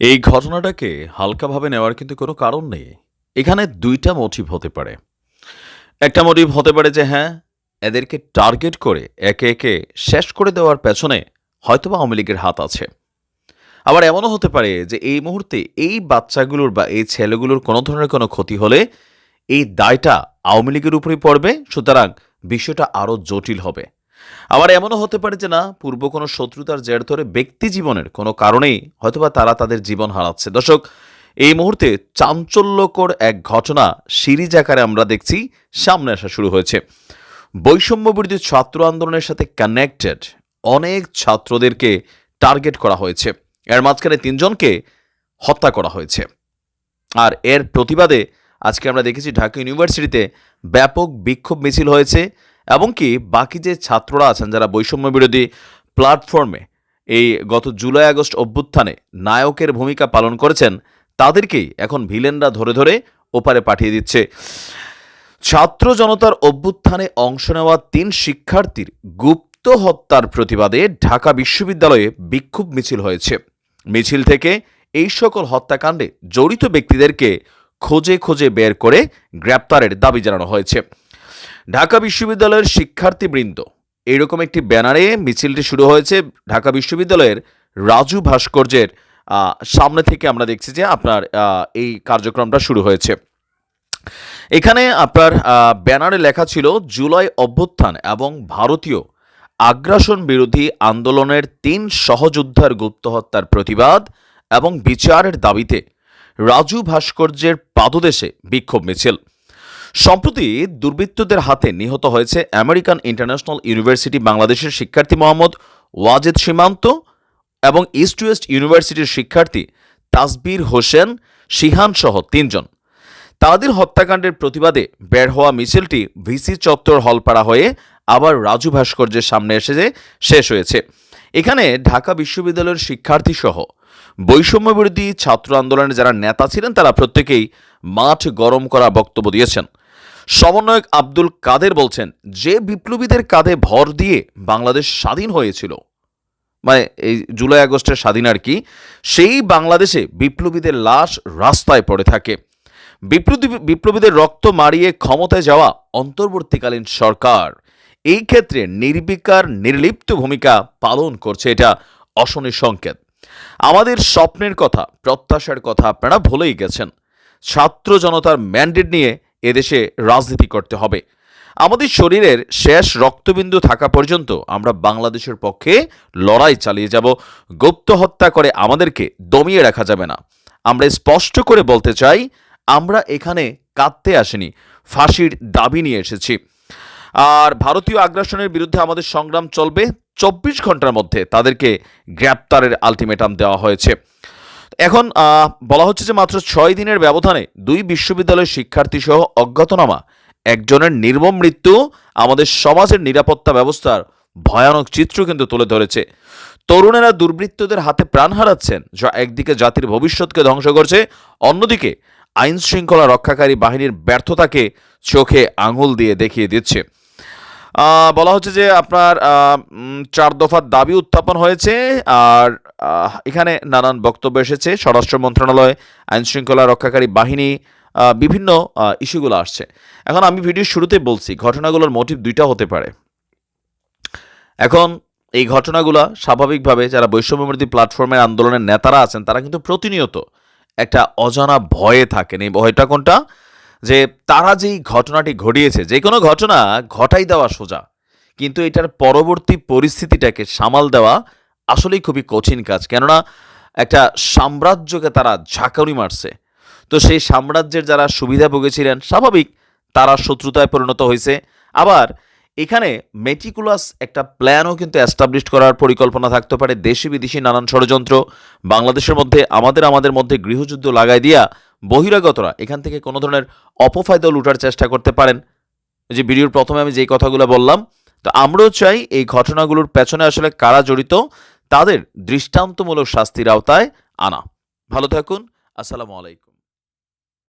এই ঘটনাটাকে হালকাভাবে নেওয়ার কিন্তু কোনো কারণ নেই। এখানে দুইটা মোটিভ হতে পারে। একটা মোটিভ হতে পারে যে হ্যাঁ এদেরকে টার্গেট করে একে একে শেষ করে দেওয়ার পেছনে হয়তোবা আওয়ামী লীগের হাত আছে। আবার এমনও হতে পারে যে, এই মুহূর্তে এই বাচ্চাগুলোর বা এই ছেলেগুলোর কোনো ধরনের কোনো ক্ষতি হলে এই দায়টা আওয়ামী লীগের উপরেই পড়বে, সুতরাং বিষয়টা আরও জটিল হবে। আবার এমনও হতে পারে যে না, পূর্ব কোনো শত্রুতার জের ধরে ব্যক্তি জীবনের কোনো কারণেই হয়তোবা তারা তাদের জীবন হারাচ্ছে। দর্শক, এই মুহূর্তে চাঞ্চল্যকর এক ঘটনা সিরিজ আকারে আমরা দেখছি, সামনে আসা শুরু হয়েছে। বৈষম্য বিরোধী ছাত্র আন্দোলনের সাথে কানেক্টেড অনেক ছাত্রদেরকে টার্গেট করা হয়েছে। এর মাঝখানে তিনজনকে হত্যা করা হয়েছে। আর এর প্রতিবাদে আজকে আমরা দেখেছি ঢাকা ইউনিভার্সিটিতে ব্যাপক বিক্ষোভ মিছিল হয়েছে। এবং কি বাকি যে ছাত্ররা আছেন যারা বৈষম্য বিরোধী প্ল্যাটফর্মে এই গত জুলাই আগস্ট অভ্যুত্থানে নায়কের ভূমিকা পালন করেছেন, তাদেরকেই এখন ভিলেনরা ধরে ধরে ওপারে পাঠিয়ে দিচ্ছে। ছাত্র জনতার অভ্যুত্থানে অংশ নেওয়া তিন শিক্ষার্থীর গুপ্ত হত্যার প্রতিবাদে ঢাকা বিশ্ববিদ্যালয়ে বিক্ষোভ মিছিল হয়েছে। মিছিল থেকে এই সকল হত্যাকাণ্ডে জড়িত ব্যক্তিদেরকে খোঁজে খোঁজে বের করে গ্রেপ্তারের দাবি জানানো হয়েছে। ঢাকা বিশ্ববিদ্যালয়ের শিক্ষার্থীবৃন্দ। এইরকম একটি ব্যানারে মিছিলটি শুরু হয়েছে ঢাকা বিশ্ববিদ্যালয়ের রাজু ভাস্কর্যের সামনে থেকে আমরা দেখছি যে আপনার এই কার্যক্রমটা শুরু হয়েছে। এখানে আপনার ব্যানারে লেখা ছিল, জুলাই অভ্যুত্থান এবং ভারতীয় আগ্রাসন বিরোধী আন্দোলনের তিন সহযোদ্ধার গুপ্ত হত্যার প্রতিবাদ এবং বিচারের দাবিতে রাজু ভাস্কর্যের পাদদেশে বিক্ষোভ মিছিল। সম্প্রতি দুর্বৃত্তদের হাতে নিহত হয়েছে আমেরিকান ইন্টারন্যাশনাল ইউনিভার্সিটি বাংলাদেশের শিক্ষার্থী মোহাম্মদ ওয়াজেদ সীমান্ত এবং ইস্ট ওয়েস্ট ইউনিভার্সিটির শিক্ষার্থী তাসবির হোসেন শিহান সহ তিনজন। তাদের হত্যাকাণ্ডের প্রতিবাদে বের হওয়া মিছিলটি ভিসি চত্বর হলপাড়া হয়ে আবার রাজু ভাস্কর্যের সামনে এসে যে শেষ হয়েছে। এখানে ঢাকা বিশ্ববিদ্যালয়ের শিক্ষার্থী সহ বৈষম্য বিরোধী ছাত্র আন্দোলনের যারা নেতা ছিলেন, তারা প্রত্যেকেই মাঠ গরম করা বক্তব্য দিয়েছেন। সমন্বয়ক আব্দুল কাদের বলছেন, যে বিপ্লবীদের কাঁধে ভর দিয়ে বাংলাদেশ স্বাধীন হয়েছিল মানে এই জুলাই আগস্টের স্বাধীন আর কি, সেই বাংলাদেশে বিপ্লবীদের লাশ রাস্তায় পড়ে থাকে। বিপ্লবী, বিপ্লবীদের রক্ত মারিয়ে ক্ষমতায় যাওয়া অন্তর্বর্তীকালীন সরকার, এই ক্ষেত্রে নির্বিকার, নির্লিপ্ত ভূমিকা পালন করছে এটা অশনি সংকেত। আমাদের স্বপ্নের কথা, প্রত্যাশার কথা আপনারা ভুলেই গেছেন। ছাত্র জনতার ম্যান্ডেট নিয়ে এদেশে রাজনীতি করতে হবে। আমাদের শরীরের শেষ রক্তবিন্দু থাকা পর্যন্ত আমরা বাংলাদেশের পক্ষে লড়াই চালিয়ে যাব। গুপ্ত হত্যা করে আমাদেরকে দমিয়ে রাখা যাবে না। আমরা স্পষ্ট করে বলতে চাই, আমরা এখানে কাঁদতে আসিনি, ফাঁসির দাবি নিয়ে এসেছি। আর ভারতীয় আগ্রাসনের বিরুদ্ধে আমাদের সংগ্রাম চলবে। চব্বিশ ঘণ্টার মধ্যে তাদেরকে গ্রেপ্তারের আলটিমেটাম দেওয়া হয়েছে। এখন বলা হচ্ছে যে মাত্র ছয় দিনের ব্যবধানে দুই বিশ্ববিদ্যালয়ের শিক্ষার্থী সহ অজ্ঞাতনামা, একজনের নির্মম মৃত্যু, আমাদের সমাজের নিরাপত্তা ব্যবস্থার ভয়ানক চিত্র কিন্তু তুলে ধরেছে। তরুণেরা দুর্বৃত্তদের হাতে প্রাণ হারাচ্ছেন, যা একদিকে জাতির ভবিষ্যৎকে ধ্বংস করছে, অন্যদিকে আইন শৃঙ্খলা রক্ষাকারী বাহিনীর ব্যর্থতাকে চোখে আঙুল দিয়ে দেখিয়ে দিচ্ছে। বলা হচ্ছে যে আপনার চার দফার দাবি উত্থাপন হয়েছে আর এখানে নানান বক্তব্য এসেছে। স্বরাষ্ট্র মন্ত্রণালয় আইন শৃঙ্খলা রক্ষাকারী বাহিনী বিভিন্ন ইস্যুগুলো আসছে। এখন আমি ভিডিওর শুরুতে বলছি, ঘটনাগুলোর মোটিভ দুইটা হতে পারে। এখন এই ঘটনাগুলো স্বাভাবিকভাবে যারা বৈষম্যবিরোধী প্ল্যাটফর্মের আন্দোলনের নেতারা আছেন, তারা কিন্তু প্রতিনিয়ত একটা অজানা ভয়ে থাকেন। এই ভয়টা কোনটা? যে তারা যেই ঘটনাটি ঘটিয়েছে, যে কোনো ঘটনা ঘটাই দেওয়া সোজা, কিন্তু এটার পরবর্তী পরিস্থিতিটাকে সামাল দেওয়া আসলেই খুবই কঠিন কাজ। কেননা একটা সাম্রাজ্যকে তারা ঝাঁকুনি মারছে। তো সেই সাম্রাজ্যের যারা সুবিধা ছিলেন স্বাভাবিক তারা শত্রুতায় পরিণত হয়েছে। আবার এখানে মেটিকুলাস একটা প্ল্যানও কিন্তু অ্যাস্টাবলিশ করার পরিকল্পনা থাকতে পারে। দেশি বিদেশি নানান ষড়যন্ত্র, বাংলাদেশের মধ্যে, আমাদের আমাদের মধ্যে গৃহযুদ্ধ লাগাই দিয়া বহিরাগতরা এখান থেকে কোনো ধরনের অপফায়দা লুটার চেষ্টা করতে পারেন। যে ভিডিওর প্রথমে আমি যেই কথাগুলো বললাম, তো আমরাও চাই এই ঘটনাগুলোর পেছনে আসলে কারা জড়িত, তাদের দৃষ্টান্তমূলক শাস্তির আওতায় আনা। ভালো থাকুন, আসসালামু আলাইকুম।